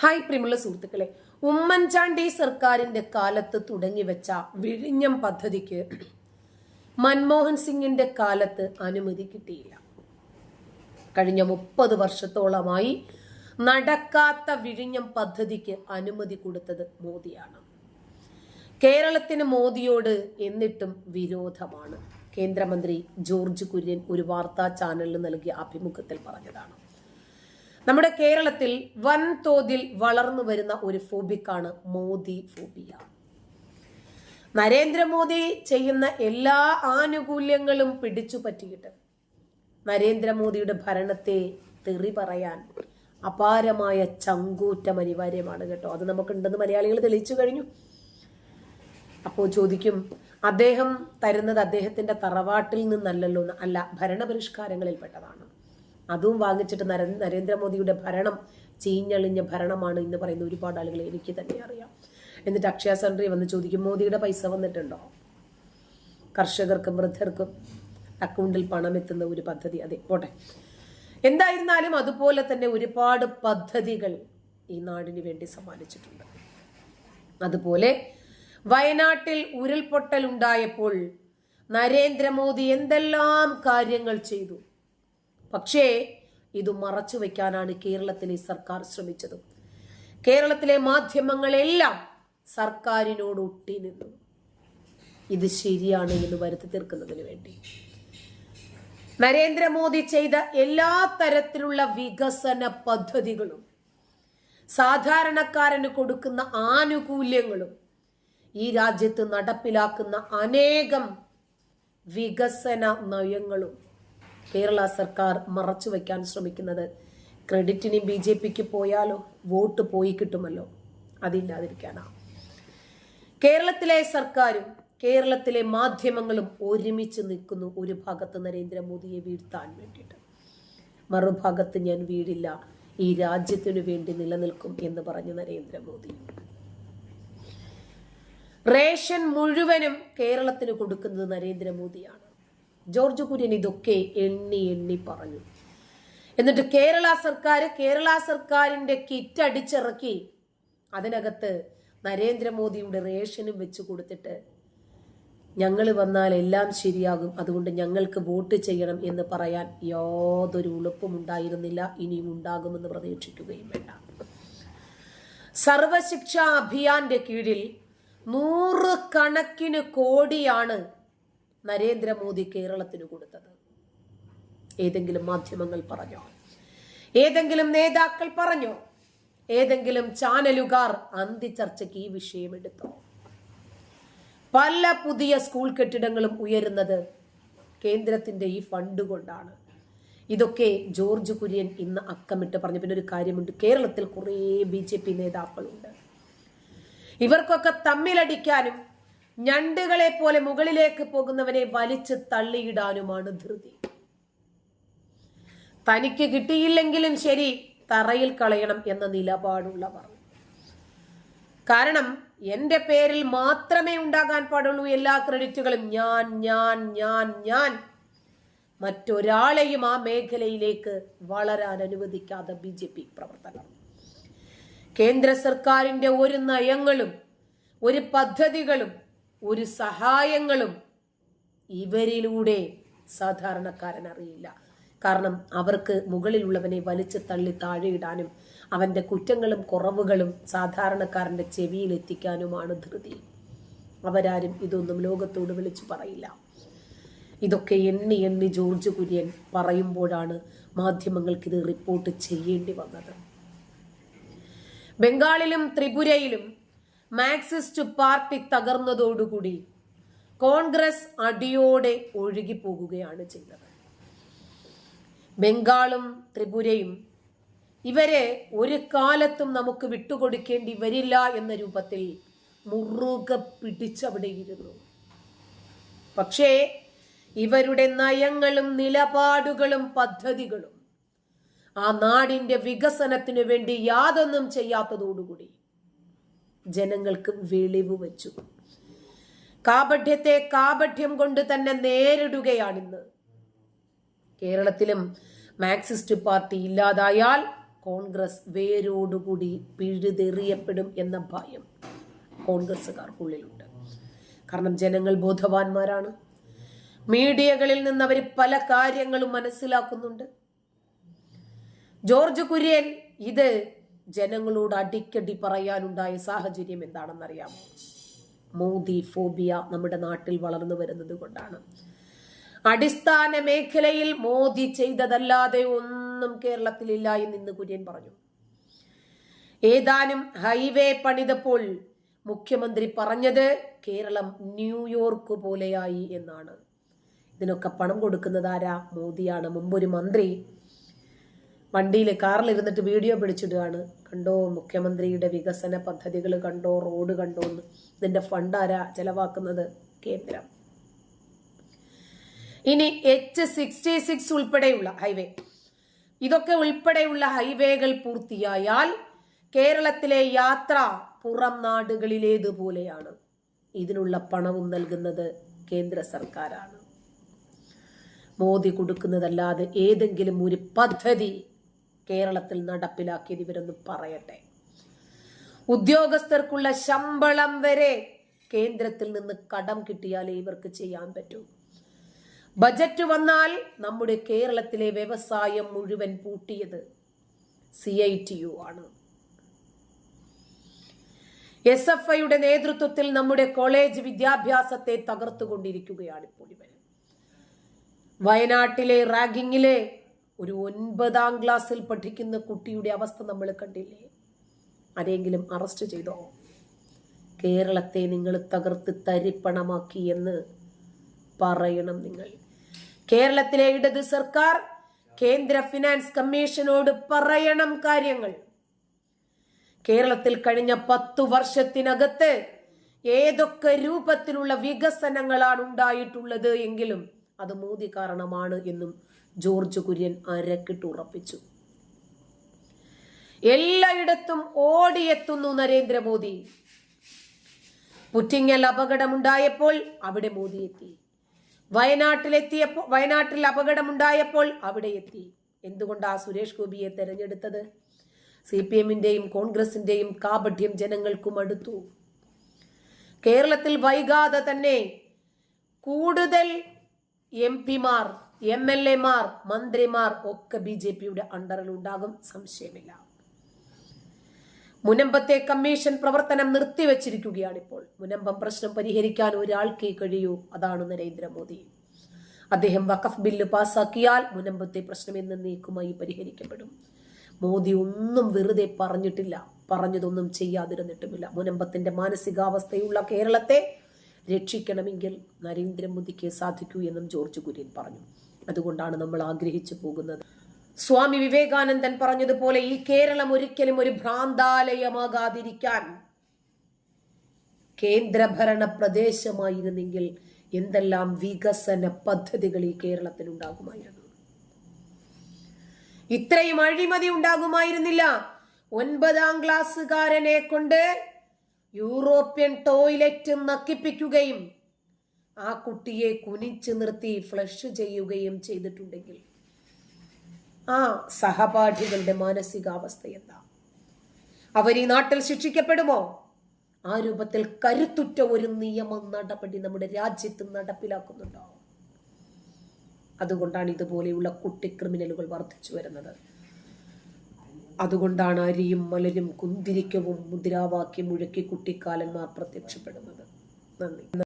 Hi പ്രിയമുള്ള സുഹൃത്തുക്കളെ ഉമ്മൻചാണ്ടി സർക്കാരിന്റെ കാലത്ത് തുടങ്ങിവെച്ച വിഴിഞ്ഞം പദ്ധതിക്ക് മൻമോഹൻ സിംഗിന്റെ കാലത്ത് അനുമതി കിട്ടിയില്ല. കഴിഞ്ഞ മുപ്പത് വർഷത്തോളമായി നടക്കാത്ത വിഴിഞ്ഞം പദ്ധതിക്ക് അനുമതി കൊടുത്തത് മോദിയാണ്. കേരളത്തിന് മോദിയോട് എന്നിട്ടും വിരോധമാണ്. കേന്ദ്രമന്ത്രി ജോർജ് കുര്യൻ ഒരു വാർത്താ ചാനലിന് നൽകിയ അഭിമുഖത്തിൽ പറഞ്ഞതാണ്. നമ്മുടെ കേരളത്തിൽ വൻതോതിൽ വളർന്നു വരുന്ന ഒരു ഫോബിക്കാണ് മോദി ഫോബിയ. നരേന്ദ്രമോദി ചെയ്യുന്ന എല്ലാ ആനുകൂല്യങ്ങളും പിടിച്ചു പറ്റിയിട്ട് നരേന്ദ്രമോദിയുടെ ഭരണത്തെ തെറി പറയാൻ അപാരമായ ചങ്കൂറ്റം അനിവാര്യമാണ് കേട്ടോ. അത് നമുക്കുണ്ടെന്ന് മലയാളികൾ തെളിയിച്ചു കഴിഞ്ഞു. അപ്പോൾ ചോദിക്കും അദ്ദേഹം തരുന്നത് അദ്ദേഹത്തിന്റെ തറവാട്ടിൽ നിന്നല്ലല്ലോ അല്ല ഭരണപരിഷ്കാരങ്ങളിൽ പെട്ടതാണ്. അതും വാങ്ങിച്ചിട്ട് നര നരേന്ദ്രമോദിയുടെ ഭരണം ചീഞ്ഞളിഞ്ഞ ഭരണമാണ് എന്ന് പറയുന്ന ഒരുപാട് ആളുകൾ എനിക്ക് തന്നെ അറിയാം. എന്നിട്ട് അക്ഷയ സെൻട്രി വന്ന് ചോദിക്കും മോദിയുടെ പൈസ വന്നിട്ടുണ്ടോ? കർഷകർക്കും വൃദ്ധർക്കും അക്കൗണ്ടിൽ പണം എത്തുന്ന ഒരു പദ്ധതി. അതെ പോട്ടെ. എന്തായിരുന്നാലും അതുപോലെ തന്നെ ഒരുപാട് പദ്ധതികൾ ഈ നാടിന് വേണ്ടി സമ്മാനിച്ചിട്ടുണ്ട്. അതുപോലെ വയനാട്ടിൽ ഉരുൾപൊട്ടൽ ഉണ്ടായപ്പോൾ നരേന്ദ്രമോദി എന്തെല്ലാം കാര്യങ്ങൾ ചെയ്തു? പക്ഷേ ഇത് മറച്ചു വെക്കാനാണ് കേരളത്തിലെ സർക്കാർ ശ്രമിച്ചത്. കേരളത്തിലെ മാധ്യമങ്ങളെല്ലാം സർക്കാരിനോട് ഒട്ടി നിന്നു. ഇത് ശരിയാണ് എന്ന് വരുത്തി തീർക്കുന്നതിന് വേണ്ടി. നരേന്ദ്രമോദി ചെയ്ത എല്ലാ തരത്തിലുള്ള വികസന പദ്ധതികളും സാധാരണക്കാരന് കൊടുക്കുന്ന ആനുകൂല്യങ്ങളും ഈ രാജ്യത്ത് നടപ്പിലാക്കുന്ന അനേകം വികസന നയങ്ങളും കേരള സർക്കാർ മറച്ചു വയ്ക്കാൻ ശ്രമിക്കുന്നത്. ക്രെഡിറ്റിന് ബി ജെ പിക്ക് പോയാലോ വോട്ട് പോയി കിട്ടുമല്ലോ? അതില്ലാതിരിക്കാനാ. കേരളത്തിലെ സർക്കാരും കേരളത്തിലെ മാധ്യമങ്ങളും ഒരുമിച്ച് നിൽക്കുന്നു ഒരു ഭാഗത്ത് നരേന്ദ്രമോദിയെ വീഴ്ത്താൻ വേണ്ടിയിട്ട്. മറുഭാഗത്ത് ഞാൻ വീടില്ല ഈ രാജ്യത്തിനു വേണ്ടി നിലനിൽക്കും എന്ന് പറഞ്ഞു നരേന്ദ്രമോദി. റേഷൻ മുഴുവനും കേരളത്തിന് കൊടുക്കുന്നത് നരേന്ദ്രമോദിയാണ്. ജോർജ് കുര്യൻ ഇതൊക്കെ എണ്ണി എണ്ണി പറഞ്ഞു. എന്നിട്ട് കേരള സർക്കാർ കേരള സർക്കാരിന്റെ കിറ്റ് അടിച്ചിറക്കി. അതിനകത്ത് നരേന്ദ്രമോദിയുടെ റേഷനും വെച്ച് കൊടുത്തിട്ട് ഞങ്ങൾ വന്നാൽ എല്ലാം ശരിയാകും. അതുകൊണ്ട് ഞങ്ങൾക്ക് വോട്ട് ചെയ്യണം എന്ന് പറയാൻ യാതൊരു ഉളുപ്പും ഉണ്ടായിരുന്നില്ല. ഇനിയും ഉണ്ടാകുമെന്ന് പ്രതീക്ഷിക്കുകയും വേണ്ട. സർവശിക്ഷാ അഭിയാന്റെ കീഴിൽ നൂറ് കണക്കിന് കോടിയാണ് നരേന്ദ്രമോദി കേരളത്തിന് കൊടുത്തത്. ഏതെങ്കിലും മാധ്യമങ്ങൾ പറഞ്ഞോ? ഏതെങ്കിലും നേതാക്കൾ പറഞ്ഞോ? ഏതെങ്കിലും ചാനലുകാർ അന്തിച്ചർച്ചയ്ക്ക് ഈ വിഷയം എടുത്തോ? പല പുതിയ സ്കൂൾ കെട്ടിടങ്ങളും ഉയരുന്നത് കേന്ദ്രത്തിന്റെ ഈ ഫണ്ട് കൊണ്ടാണ്. ഇതൊക്കെ ജോർജ് കുര്യൻ ഇന്ന് അക്കമിട്ട് പറഞ്ഞു. പിന്നെ ഒരു കാര്യമുണ്ട്. കേരളത്തിൽ കുറേ ബി ജെ പി നേതാക്കളുണ്ട്. ഇവർക്കൊക്കെ തമ്മിലടിക്കാനും ഞണ്ടുകളെ പോലെ മുകളിലേക്ക് പോകുന്നവനെ വലിച്ചു തള്ളിയിടാനുമാണ് ധൃതി. തനിക്ക് കിട്ടിയില്ലെങ്കിലും ശരി തറയിൽ കളയണം എന്ന നിലപാടുള്ളവർ. കാരണം എന്റെ പേരിൽ മാത്രമേ ഉണ്ടാകാൻ പാടുള്ളൂ എല്ലാ ക്രെഡിറ്റുകളും. ഞാൻ ഞാൻ ഞാൻ ഞാൻ. മറ്റൊരാളെയും ആ മേഖലയിലേക്ക് വളരാൻ അനുവദിക്കാതെ ബി ജെ പി പ്രവർത്തകർ. കേന്ദ്ര സർക്കാരിന്റെ ഒരു നയങ്ങളും ഒരു പദ്ധതികളും ഒരു സഹായങ്ങളും ഇവരിലൂടെ സാധാരണക്കാരൻ അറിയില്ല കാരണം അവർക്ക് മുകളിലുള്ളവനെ വലിച്ചു തള്ളി താഴെയിടാനും അവന്റെ കുറ്റങ്ങളും കുറവുകളും സാധാരണക്കാരന്റെ ചെവിയിൽ എത്തിക്കാനുമാണ് ധൃതി. അവരാരും ഇതൊന്നും ലോകത്തോട് വിളിച്ചു പറയില്ല. ഇതൊക്കെ എണ്ണി എണ്ണി ജോർജ് കുര്യൻ പറയുമ്പോഴാണ് മാധ്യമങ്ങൾക്കിത് റിപ്പോർട്ട് ചെയ്യേണ്ടി വന്നത്. ബംഗാളിലും ത്രിപുരയിലും മാർക്സിസ്റ്റ് പാർട്ടി തകർന്നതോടുകൂടി കോൺഗ്രസ് അടിയോടെ ഒഴുകി ഒഴുകിപ്പോകുകയാണ് ചെയ്തത്. ബംഗാളും ത്രിപുരയും ഇവരെ ഒരു കാലത്തും നമുക്ക് വിട്ടുകൊടുക്കേണ്ടി വരില്ല എന്ന രൂപത്തിൽ മുറുകെ പിടിച്ചവിടെ ഇരുന്നു പക്ഷേ ഇവരുടെ നയങ്ങളും നിലപാടുകളും പദ്ധതികളും ആ നാടിന്റെ വികസനത്തിനു വേണ്ടി യാതൊന്നും ചെയ്യാത്തതോടുകൂടി ജനങ്ങൾക്ക് വെളിവ് വെച്ചു. കാപഠ്യത്തെ കാപഠ്യം കൊണ്ട് തന്നെ നേരിടുകയാണിന്ന്. കേരളത്തിലും മാർക്സിസ്റ്റ് പാർട്ടി ഇല്ലാതായാൽ കോൺഗ്രസ് വേരോടുകൂടി പിഴുതെറിയപ്പെടും എന്ന ഭയം കോൺഗ്രസ്സുകാർക്കുള്ളിലുണ്ട്. കാരണം ജനങ്ങൾ ബോധവാന്മാരാണ്. മീഡിയകളിൽ നിന്ന് അവർ പല കാര്യങ്ങളും മനസ്സിലാക്കുന്നുണ്ട്. ജോർജ് കുര്യൻ ഇത് ജനങ്ങളോട് അടിക്കടി പറയാനുണ്ടായ സാഹചര്യം എന്താണെന്നറിയാമോ? മോദി ഫോബിയ നമ്മുടെ നാട്ടിൽ വളർന്നു വരുന്നത് കൊണ്ടാണ്. അടിസ്ഥാന മേഖലയിൽ മോദി ചെയ്തതല്ലാതെ ഒന്നും കേരളത്തിലില്ല എന്ന് ഇന്ന് കുര്യൻ പറഞ്ഞു. ഏതാനും ഹൈവേ പണിതപ്പോൾ മുഖ്യമന്ത്രി പറഞ്ഞത് കേരളം ന്യൂയോർക്ക് പോലെയായി എന്നാണ്. ഇതിനൊക്കെ പണം കൊടുക്കുന്നത് ആരാ? മോദിയാണ്. മുമ്പൊരു മന്ത്രി വണ്ടിയിൽ കാറിലിരുന്നിട്ട് വീഡിയോ പിടിച്ചിടുകയാണ്. കണ്ടോ? മുഖ്യമന്ത്രിയുടെ വികസന പദ്ധതികൾ കണ്ടോ? റോഡ് കണ്ടോ? എന്ന്. ഇതിന്റെ ഫണ്ട് ആരാ ചെലവാക്കുന്നത്? കേന്ദ്രം. ഇനി എച്ച് സിക്സ്റ്റി സിക്സ് ഉൾപ്പെടെയുള്ള ഹൈവേ ഇതൊക്കെ ഉൾപ്പെടെയുള്ള ഹൈവേകൾ പൂർത്തിയായാൽ കേരളത്തിലെ യാത്ര പുറം നാടുകളിലേതുപോലെയാണ്. ഇതിനുള്ള പണവും നൽകുന്നത് കേന്ദ്ര സർക്കാരാണ്. മോദി കൊടുക്കുന്നതല്ലാതെ ഏതെങ്കിലും ഒരു പദ്ധതി കേരളത്തിൽ നടപ്പിലാക്കിയത് ഇവരൊന്ന് പറയട്ടെ. ഉദ്യോഗസ്ഥർക്കുള്ള ശമ്പളം വരെ കേന്ദ്രത്തിൽ നിന്ന് കടം കിട്ടിയാലേ ഇവർക്ക് ചെയ്യാൻ പറ്റൂ. ബജറ്റ് വന്നാൽ നമ്മുടെ കേരളത്തിലെ വ്യവസായം മുഴുവൻ പൂട്ടിയത് സി ഐ ടി യു ആണ്. എസ് എഫ് ഐയുടെ നേതൃത്വത്തിൽ നമ്മുടെ കോളേജ് വിദ്യാഭ്യാസത്തെ തകർത്തുകൊണ്ടിരിക്കുകയാണ് ഇപ്പോൾ ഇവർ. വയനാട്ടിലെ റാഗിങ്ങിലെ ഒരു ഒൻപതാം ക്ലാസ്സിൽ പഠിക്കുന്ന കുട്ടിയുടെ അവസ്ഥ നമ്മൾ കണ്ടില്ലേ? ആരെങ്കിലും അറസ്റ്റ് ചെയ്തോ? കേരളത്തെ നിങ്ങൾ തകർത്ത് തരിപ്പണമാക്കി എന്ന് പറയണം നിങ്ങൾ. കേരളത്തിലെ ഇടത് സർക്കാർ കേന്ദ്ര ഫിനാൻസ് കമ്മീഷനോട് പറയണം കാര്യങ്ങൾ. കേരളത്തിൽ കഴിഞ്ഞ പത്തു വർഷത്തിനകത്ത് ഏതൊക്കെ രൂപത്തിലുള്ള വികസനങ്ങളാണ് ഉണ്ടായിട്ടുള്ളത് എങ്കിലും അത് മോദി കാരണമാണ് എന്നും ജോർജ് കുര്യൻ അരക്കിട്ട് ഉറപ്പിച്ചു. എല്ലായിടത്തും ഓടിയെത്തുന്നു നരേന്ദ്രമോദി. പുറ്റിങ്ങൽ അപകടമുണ്ടായപ്പോൾ അവിടെ മോദി എത്തി. വയനാട്ടിലെത്തിയപ്പോൾ വയനാട്ടിൽ അപകടമുണ്ടായപ്പോൾ അവിടെ എത്തി. എന്തുകൊണ്ടാ സുരേഷ് ഗോപിയെ തെരഞ്ഞെടുത്തത്? സി പി എമ്മിന്റെയും കോൺഗ്രസിന്റെയും കാപഠ്യം ജനങ്ങൾക്കും അടുത്തു. കേരളത്തിൽ വൈകാതെ തന്നെ കൂടുതൽ എം പിമാർ എം എൽ എമാർ മന്ത്രിമാർ ഒക്കെ ബി ജെ പിയുടെ അണ്ടറിൽ ഉണ്ടാകും സംശയമില്ല. മുനമ്പത്തെ കമ്മീഷൻ പ്രവർത്തനം നിർത്തിവെച്ചിരിക്കുകയാണ് ഇപ്പോൾ മുനമ്പം പ്രശ്നം പരിഹരിക്കാൻ ഒരാൾക്കേ കഴിയൂ അതാണ് നരേന്ദ്രമോദി. അദ്ദേഹം വഖഫ് ബില്ല് പാസാക്കിയാൽ മുനമ്പത്തെ പ്രശ്നം എന്നേക്കുമായി പരിഹരിക്കപ്പെടും. മോദി ഒന്നും വെറുതെ പറഞ്ഞിട്ടില്ല. പറഞ്ഞതൊന്നും ചെയ്യാതിരുന്നിട്ടുമില്ല. മുനമ്പത്തിന്റെ മാനസികാവസ്ഥയുള്ള കേരളത്തെ രക്ഷിക്കണമെങ്കിൽ നരേന്ദ്രമോദിക്ക് സാധിക്കൂ എന്നും ജോർജ് കുര്യൻ പറഞ്ഞു. അതുകൊണ്ടാണ് നമ്മൾ ആഗ്രഹിച്ചു പോകുന്നത്. സ്വാമി വിവേകാനന്ദൻ പറഞ്ഞതുപോലെ ഈ കേരളം ഒരിക്കലും ഒരു ഭ്രാന്താലയമാകാതിരിക്കാൻ കേന്ദ്രഭരണ പ്രദേശമായിരുന്നെങ്കിൽ എന്തെല്ലാം വികസന പദ്ധതികൾ ഈ കേരളത്തിൽ ഉണ്ടാകുമായിരുന്നു ഇത്രയും അഴിമതി ഉണ്ടാകുമായിരുന്നില്ല. ഒൻപതാം ക്ലാസ്സുകാരനെ കൊണ്ട് യൂറോപ്യൻ ടോയ്ലറ്റ് നക്കിപ്പിക്കുകയും ആ കുട്ടിയെ കുനിച്ചു നിർത്തി ഫ്ലഷ് ചെയ്യുകയും ചെയ്തിട്ടുണ്ടെങ്കിൽ ആ സഹപാഠികളുടെ മാനസികാവസ്ഥ എന്താ? അവർ ഈ നാട്ടിൽ ശിക്ഷിക്കപ്പെടുമോ? ആ രൂപത്തിൽ കരുത്തുറ്റ ഒരു നിയമ നടപടി നമ്മുടെ രാജ്യത്ത് നടപ്പിലാക്കുന്നുണ്ടോ? അതുകൊണ്ടാണ് ഇതുപോലെയുള്ള കുട്ടി ക്രിമിനലുകൾ വർദ്ധിച്ചു വരുന്നത്. അതുകൊണ്ടാണ് അരിയും മലരും കുന്തിരിക്കവും മുദ്രാവാക്യം മുഴക്കി കുട്ടിക്കാലന്മാർ പ്രത്യക്ഷപ്പെടുന്നത്. നന്ദി.